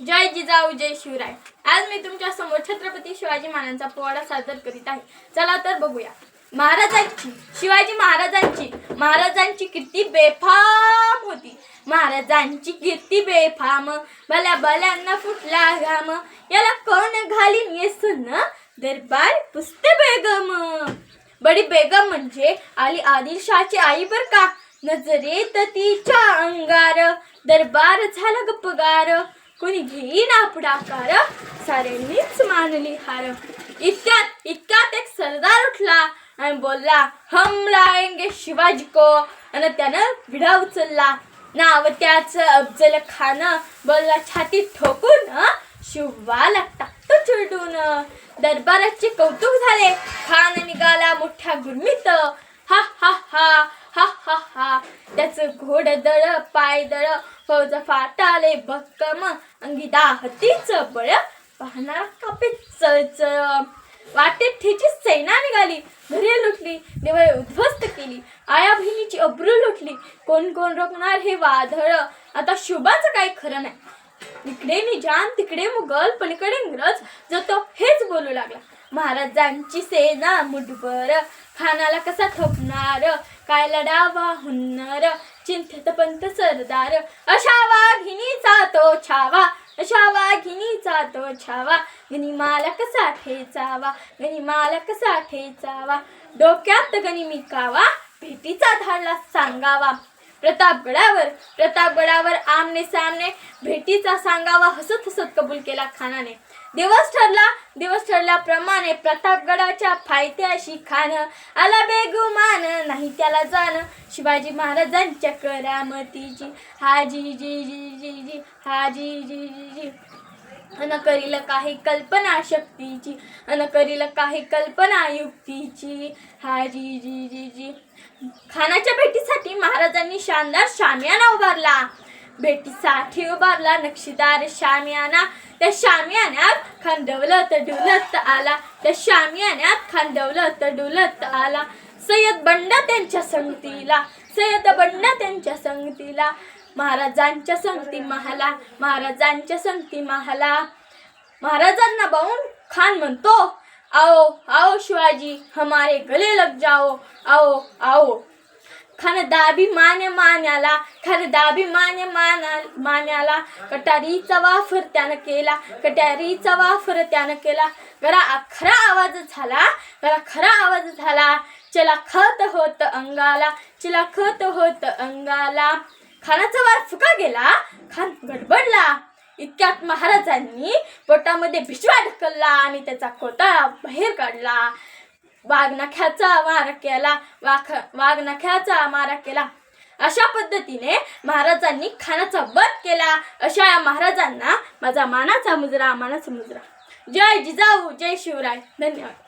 जय जिजाऊ जय शिवराय. आज मी तुमच्यासमोर छत्रपती शिवाजी महाराजांचा पोवाडा सादर करीत आहे. चला तर बघूया. महाराजांची शिवाजी महाराजांची महाराजांची कीर्ती बेफाम होती. महाराजांची कीर्ती बेफाम भल्या भल्यांना फुटला घाम. याला कोण घालीन येसून दरबार पुसते बेगम. बडी बेगम म्हणजे आली आदिलशाची आई बर का. नजरेत तिच्या अंगार दरबार झाला गप्पगार. कोणी घेईन पुढाकार साऱ्यांनीच मानली हार. इतक्यात इतक्यात एक सरदार उठला आणि बोलला हम लाएंगे शिवाजी को. आणि त्यानं विडा उचलला. नाव त्याच अफजल खान बोलला छाती ठोकून हं, शिवाला टाकतो चिरडून. दरबाराचे कौतुक झाले. खान निघाला मोठ्या गुरमीत. हा हा हा. हा हा हा त्याचं घोड दळ पाय दळ फौज फाटाले भक्कम अंगी दाहतीच बळ पाहणार कापे चळचळ वाटेत ठेची सेना निघाली घरे लुटली देवळे उद्ध्वस्त केली आया बहिणीची अब्रू लुटली कोण कोण रोखणार हे वादळ आता शुभाचं काही खरं नाही इकडे निजान तिकडे मुघल पलीकडे इंग्रज जो तो हेच बोलू लागला महाराजांची सेना मुठभर. खानाला कसा थोपणार? काय लढावा हुन्नर चिंतेत पंत सरदार. अशा वाघिणीचा तो छावा. अशा वाघिणीचा तो छावा. गनिमाला कसा ठेचावा? गनिमाला कसा ठेचावा? डोक्यात गनिमी कावा. भेटीचा धाडला सांगावा. प्रतापगडावर प्रतापगडावर आमने सामने भेटीचा सांगावा हसत हसत कबूल केला खानाने. दिवस ठरला दिवस ठरल्याप्रमाणे प्रतापगडाच्या फायत्याशी खान आला बेगुमान नाही त्याला जाण. शिवाजी महाराजांच्या करामतीची हाजी जी जी जी जी हाजी जी जी जी. अन करील काही कल्पना शक्तीची अन करील काही कल्पना युक्तीची. हाजी जी जी जी. खानाच्या भेटीसाठी महाराजांनी शानदार शामियाना उभारला. भेटीसाठी उभारला नक्षीदार शामियाना. त्या शामियान्यात खांदवलत डुलत आला. त्या शामियान्यात खांदवलत डुलत आला. सय्यद बंडा त्यांच्या संगतीला सय्यद बंडा त्यांच्या संगतीला. महाराजांच्या संगती महाला महाराजांच्या संगती महाला. महाराजांना पाहून खान म्हणतो आओ आओ शिवाजी हमारे गले लग जाओ आओ आओ. खान दाबी माने मान्याला खान दाबी माने माना मान्याला. कटारीचा वापर त्यानं केला कटारीचा वापर त्यानं केला. जरा खरा आवाज झाला जरा खरा आवाज झाला. चला खत होत अंगाला चला खत होत अंगाला. खानाचा वार फुका गेला खान गडबडला. इतक्यात महाराजांनी पोटामध्ये भिजवा ढकलला आणि त्याचा कोटाळा बाहेर काढला. वाघनख्याचा मारा केला वाघ वाघनख्याचा मारा केला. अशा पद्धतीने महाराजांनी खानाचा वध केला. अशा या महाराजांना माझा मानाचा मुजरा मानाचा मुजरा. जय जिजाऊ जय शिवराय. धन्यवाद.